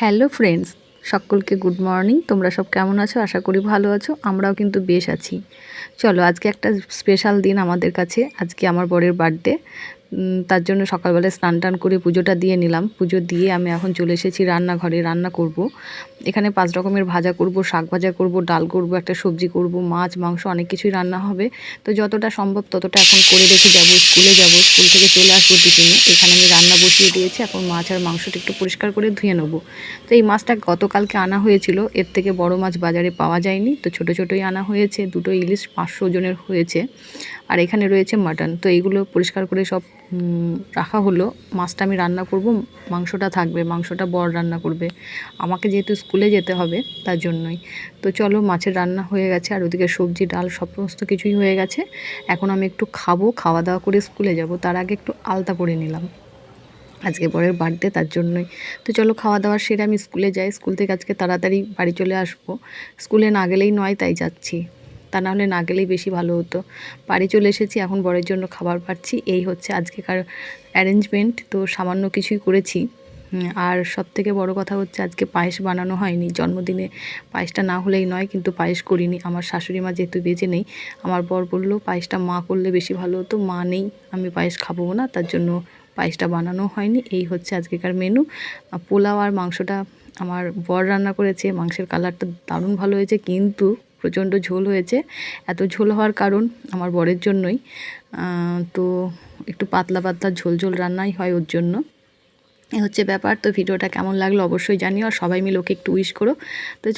Hello friends, সকলকে good morning. তোমরা সব কেমন আছো? আশা করি ভালো আছো, আমরাও কিন্তু বেশ আছি। চলো, আজকে একটা স্পেশাল দিন আমাদের কাছে। আজকে আমার বরের বার্থডে। তার জন্য সকালবেলায় স্নান টান করে পুজোটা দিয়ে নিলাম। পুজো দিয়ে আমি এখন চলে এসেছি রান্নাঘরে, রান্না করব। এখানে পাঁচ রকমের ভাজা করব, শাক ভাজা করব, ডাল করব, একটা সবজি করব, মাছ, মাংস, অনেক কিছুই রান্না হবে। তো যতটা সম্ভব ততটা এখন করে রেখে যাব, স্কুলে যাব। স্কুল থেকে চলে আসব টিফিনে। এখানে আমি রান্না বসিয়ে দিয়েছি। এখন মাছ আর মাংসটা একটু পরিষ্কার করে ধুয়ে নেব। তো এই মাছটা গতকালকে আনা হয়েছিল। এর থেকে বড় মাছ বাজারে পাওয়া যায়নি। তো ছোট ছোটোই আনা হয়েছে। দুটো ইলিশ পাঁচশো ওজনের হয়েছে। আর এখানে রয়েছে মাটন। তো এইগুলো পরিষ্কার করে সব রাখা হলো, মাছটা আমি রান্না করব, মাংসটা থাকবে, মাংসটা বর রান্না করবে। আমাকে যেহেতু স্কুলে যেতে হবে, তার জন্যই। তো চলো, মাছের রান্না হয়ে গেছে, আর ওদিকে সবজি, ডাল, সমস্ত কিছুই হয়ে গেছে। এখন আমি একটু খাব, খাওয়া দাওয়া করে স্কুলে যাব, তার আগে একটু আলতা করে নিলাম। আজকে বরের বার্থডে, তার জন্যই। তো চলো, খাওয়া দাওয়া সেরে আমি স্কুলে যাই, স্কুল থেকে আজকে তাড়াতাড়ি বাড়ি চলে আসব। স্কুলে না গেলেই নয়, তাই যাচ্ছি। তা নাহলে না গেলেই বেশি ভালো হতো। বাড়ি চলে এসেছি, এখন বরের জন্য খাবার পাচ্ছি। এই হচ্ছে আজকেকার অ্যারেঞ্জমেন্ট তো সামান্য কিছুই করেছি। আর সব থেকে বড় কথা হচ্ছে আজকে পায়েস বানানো হয়নি। জন্মদিনে পায়েসটা না হলেই নয়, কিন্তু পায়েস করিনি। আমার শাশুড়ি মা যেহেতু বেঁচে নেই, আমার বর বলল, পায়েসটা মা করলে বেশি ভালো হতো। মা নেই, আমি পায়েস খাব না। তার জন্য পায়েসটা বানানো হয়নি। এই হচ্ছে আজকেকার মেনু পোলাও আর মাংসটা আমার বর রান্না করেছে। মাংসের কালারটা দারুণ ভালো হয়েছে, কিন্তু প্রচণ্ড ঝোল হয়েছে। এত ঝোল হওয়ার কারণ আমার বরের জন্যই। তো একটু পাতলা পাতলা ঝোল ঝোল রান্নাই হয় ওর জন্য। এ হচ্ছে ব্যাপার। তো ভিডিওটা কেমন লাগল অবশ্যই জানিও। আর সবাই মিলে ওকে একটু উইশ করো। তো